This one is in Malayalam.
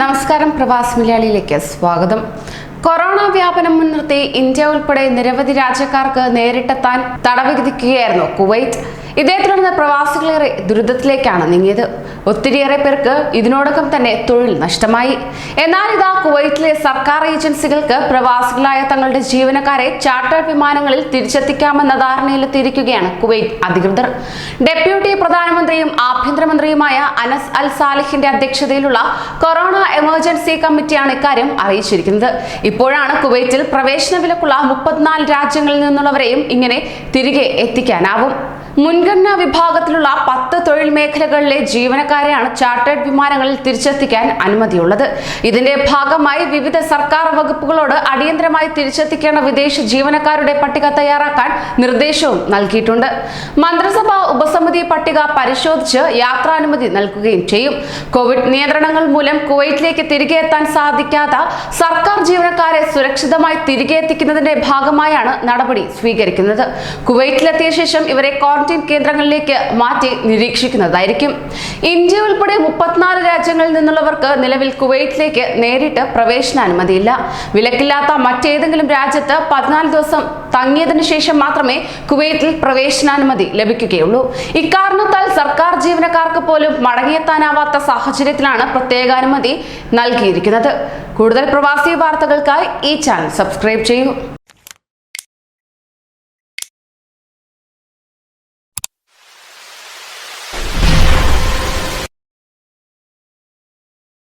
നമസ്കാരം പ്രവാസ് മലയാളിയിലേക്ക് സ്വാഗതം. കൊറോണ വ്യാപനം മുൻനിർത്തി ഇന്ത്യ ഉൾപ്പെടെ നിരവധി രാജ്യക്കാർക്ക് നേരിട്ടെത്താൻ തടവ് വിധിക്കുകയായിരുന്നു കുവൈറ്റ്. ഇതേ തുടർന്ന് പ്രവാസികളേറെ ദുരിതത്തിലേക്കാണ് നീങ്ങിയത്. ഒത്തിരിയേറെ പേർക്ക് ഇതിനോടൊപ്പം തന്നെ തൊഴിൽ നഷ്ടമായി. എന്നാൽ ഇതാ കുവൈറ്റിലെ സർക്കാർ ഏജൻസികൾക്ക് പ്രവാസികളായ തങ്ങളുടെ ജീവനക്കാരെ ചാർട്ടേഡ് വിമാനങ്ങളിൽ തിരിച്ചെത്തിക്കാമെന്ന ധാരണയിലെത്തിയിരിക്കുകയാണ് കുവൈറ്റ് അധികൃതർ. ഡെപ്യൂട്ടി പ്രധാനമന്ത്രിയും ആഭ്യന്തരമന്ത്രിയുമായ അനസ് അൽ സാലിഹിന്റെ അധ്യക്ഷതയിലുള്ള കൊറോണ എമർജൻസി കമ്മിറ്റിയാണ് ഇക്കാര്യം അറിയിച്ചിരിക്കുന്നത്. ഇപ്പോഴാണ് കുവൈറ്റിൽ പ്രവേശന വിലക്കുള്ള മുപ്പത്തിനാല് രാജ്യങ്ങളിൽ നിന്നുള്ളവരെയും ഇങ്ങനെ തിരികെ എത്തിക്കാനാവും. മുൻഗണനാ വിഭാഗത്തിലുള്ള പത്ത് തൊഴിൽ മേഖലകളിലെ ജീവനക്കാരെയാണ് ചാർട്ടേഡ് വിമാനങ്ങളിൽ തിരിച്ചെത്തിക്കാൻ അനുമതിയുള്ളത്. ഇതിന്റെ ഭാഗമായി വിവിധ സർക്കാർ വകുപ്പുകളോട് അടിയന്തരമായി തിരിച്ചെത്തിക്കേണ്ട വിദേശ ജീവനക്കാരുടെ പട്ടിക തയ്യാറാക്കാൻ നിർദ്ദേശവും നൽകിയിട്ടുണ്ട്. മന്ത്രിസഭാ ഉപസമിതി പട്ടിക പരിശോധിച്ച് യാത്രാനുമതി നൽകുകയും ചെയ്യും. കോവിഡ് നിയന്ത്രണങ്ങൾ മൂലം കുവൈറ്റിലേക്ക് തിരികെ എത്താൻ സാധിക്കാത്ത സർക്കാർ ജീവനക്കാരെ സുരക്ഷിതമായി തിരികെ എത്തിക്കുന്നതിന്റെ ഭാഗമായാണ് നടപടി സ്വീകരിക്കുന്നത്. കുവൈറ്റിലെത്തിയ ശേഷം ഇവരെ ക്വാറന്റൈൻ കേന്ദ്രങ്ങളിലേക്ക് മാറ്റി നിരീക്ഷിക്കുന്നതായിരിക്കും. ഇന്ത്യ ഉൾപ്പെടെ മുപ്പത്തിനാല് രാജ്യങ്ങളിൽ നിന്നുള്ളവർക്ക് നിലവിൽ കുവൈറ്റിലേക്ക് നേരിട്ട് പ്രവേശനാനുമതിയില്ല. വിലക്കില്ലാത്ത മറ്റേതെങ്കിലും രാജ്യത്ത് പതിനാല് ദിവസം തങ്ങിയതിനു ശേഷം മാത്രമേ കുവൈത്തിൽ പ്രവേശനാനുമതി ലഭിക്കുകയുള്ളൂ. ഇക്കാരണത്താൽ സർക്കാർ ജീവനക്കാർക്ക് പോലും മടങ്ങിയെത്താനാവാത്ത സാഹചര്യത്തിലാണ് പ്രത്യേകാനുമതി നൽകിയിരിക്കുന്നത്. കൂടുതൽ പ്രവാസി വാർത്തകൾക്കായി ഈ ചാനൽ സബ്സ്ക്രൈബ് ചെയ്യൂ.